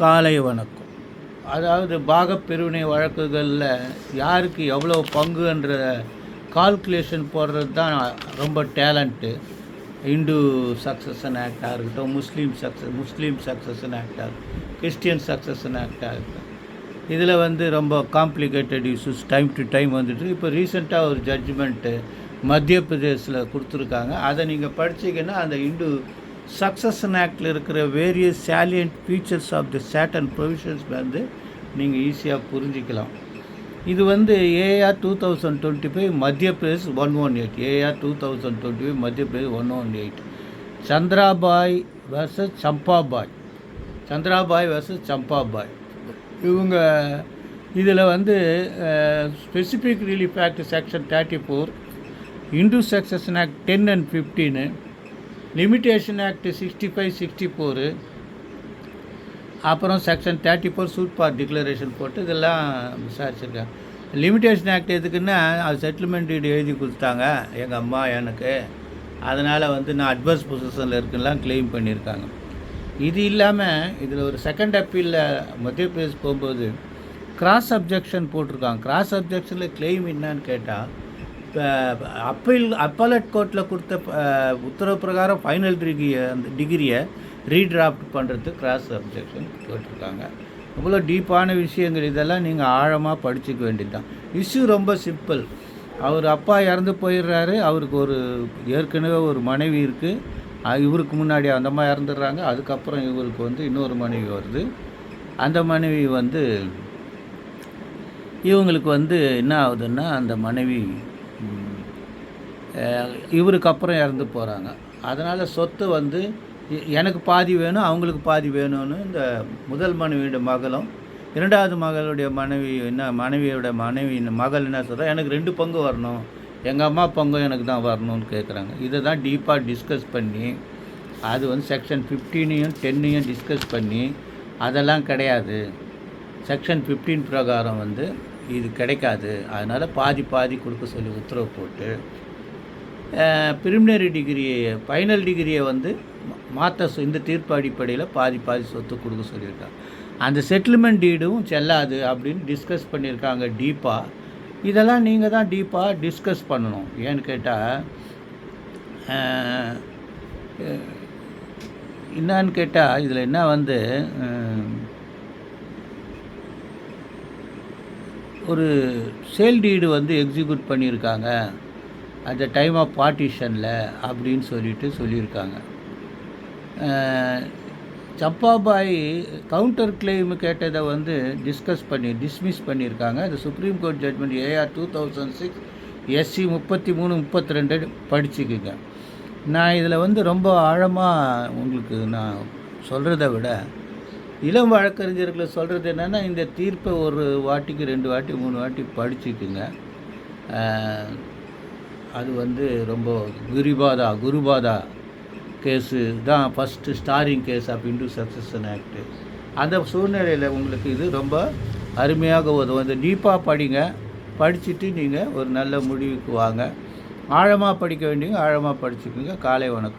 காலை வணக்கம். அதாவது பாகப்பிரிவினை வழக்குகளில் யாருக்கு எவ்வளோ பங்குன்ற கால்குலேஷன் போடுறது தான் ரொம்ப டேலண்ட்டு இந்து சக்ஸஸன் ஆக்டாக இருக்கட்டும் முஸ்லீம் சக்ஸஸ் முஸ்லீம் சக்சஷன் ஆக்டாக கிறிஸ்டியன் சக்ஸஸன் ஆக்டாக இருக்கட்டும். இதில் வந்து ரொம்ப complicated issues time to time வந்துட்டு இப்போ ரீசெண்டாக ஒரு ஜட்ஜ்மெண்ட்டு மத்திய பிரதேசில் கொடுத்துருக்காங்க. அதை நீங்கள் படிச்சீங்கன்னா அந்த இந்து சக்சஷன் ஆக்டில் இருக்கிற various salient features of the certain provisions வந்து நீங்கள் ஈஸியாக புரிஞ்சிக்கலாம். இது வந்து AR two thousand twenty five Madhya Pradesh one one eight AR two thousand twenty five Madhya Pradesh one one eight Chandrabai versus Champabai. Chandrabai versus Champabai. இவங்க இதில் வந்து specific relief act section thirty four Hindu succession act ten and fifteen limitation act sixty five sixty four அப்புறம் section thirty four suit for declaration போட்டு இதெல்லாம் விசாரிச்சிருக்காங்க. Limitation act எதுக்குன்னா அது settlement deed எழுதி கொடுத்தாங்க எங்கள் அம்மா எனக்கு. அதனால் வந்து நான் அட்வர்ஸ் பொசிஷனில் இருக்குலாம் க்ளைம் பண்ணியிருக்காங்க. இது இல்லாமல் இதில் ஒரு செகண்ட் அப்பீலில் மத்திய பிரதேஷ் போகும்போது கிராஸ் அப்ஜெக்ஷன் போட்டிருக்காங்க. கிராஸ் அப்ஜெக்ஷனில் கிளைம் என்னான்னு கேட்டால் அப்பீல் அப்பலட் கோர்ட்டில் கொடுத்த உத்தரவு பிரகாரம் ஃபைனல் டிகிரி அந்த டிகிரியை ரீட்ராஃப்ட் பண்ணுறதுக்கு கிராஸ் அப்ஜெக்ஷன் கேட்டிருக்காங்க அவ்வளோ டீப்பான விஷயங்கள் இதெல்லாம் நீங்கள் ஆழமாக படிச்சுக்க வேண்டியது தான் இஷ்யூ ரொம்ப சிம்பிள் அவர் அப்பா இறந்து போயிடுறாரு. அவருக்கு ஒரு ஏற்கனவே ஒரு மனைவி இருக்குது இவருக்கு முன்னாடி அந்த அம்மா இறந்துடுறாங்க. அதுக்கப்புறம் இவருக்கு வந்து இன்னொரு மனைவி வருது. அந்த மனைவி வந்து இவங்களுக்கு வந்து என்ன ஆகுதுன்னா அந்த மனைவி இவருக்கு அப்புறம் இறந்து போகிறாங்க அதனால் சொத்து வந்து எனக்கு பாதி வேணும் அவங்களுக்கு பாதி வேணும்னு இந்த முதல் மனைவியோட மகளும் இரண்டாவது மகளுடைய மனைவி என்ன மனைவியோட மனைவி மகள் என்ன சொல்கிறா எனக்கு ரெண்டு பங்கு வரணும். எங்கள் அம்மா பங்கும் எனக்கு தான் வரணும்னு கேட்குறாங்க இதை தான் டீப்பாக டிஸ்கஸ் பண்ணி அது வந்து செக்ஷன் ஃபிஃப்டீனையும் டென்னையும் டிஸ்கஸ் பண்ணி அதெல்லாம் கிடையாது. செக்ஷன் 15 பிரகாரம் வந்து இது கிடைக்காது. அதனால் பாதி பாதி கொடுக்க சொல்லி உத்தரவு போட்டு பிரிமினரி டிகிரியை ஃபைனல் டிகிரியை வந்து மாற்ற இந்த தீர்ப்பு அடிப்படையில் பாதி பாதி சொத்து கொடுக்க சொல்லியிருக்காங்க. அந்த செட்டில்மெண்ட் டீடும் செல்லாது அப்படின்னு டிஸ்கஸ் பண்ணியிருக்காங்க டீப்பாக இதெல்லாம் நீங்கள் தான் டீப்பாக டிஸ்கஸ் பண்ணணும். ஏன்னு கேட்டால் என்னன்னு கேட்டால் இதில் என்ன வந்து ஒரு சேல் டீடு வந்து எக்ஸிக்யூட் பண்ணியிருக்காங்க. அட் த டைம் ஆஃப் பார்ட்டிஷனில் அப்படின்னு சொல்லிட்டு சொல்லியிருக்காங்க. சப்பாபாய் கவுண்டர் கிளைம் கேட்டதை வந்து டிஸ்கஸ் பண்ணி டிஸ்மிஸ் பண்ணியிருக்காங்க. அது supreme court judgement AR two thousand six SC முப்பத்தி மூணு முப்பத்தி ரெண்டு படிச்சுக்குங்க. நான் இதில் வந்து ரொம்ப ஆழமாக உங்களுக்கு நான் சொல்கிறத விட இளம் வழக்கறிஞர்களை சொல்கிறது என்னென்னா இந்த தீர்ப்பை ஒரு வாட்டிக்கு ரெண்டு வாட்டி மூணு வாட்டி படிச்சுக்குங்க. அது வந்து ரொம்ப குருபாதா குருபாதா கேஸு. தான் first starring case of Hindu succession act அந்த சூழ்நிலையில் உங்களுக்கு இது ரொம்ப அருமையாக உதவும். இந்த டீப்பாக படிங்க. படிச்சுட்டு நீங்கள் ஒரு நல்ல முடிவுக்கு வாங்க. ஆழமாக படிக்க வேண்டியவங்க ஆழமாக படிச்சுக்கோங்க. காலை வணக்கம்.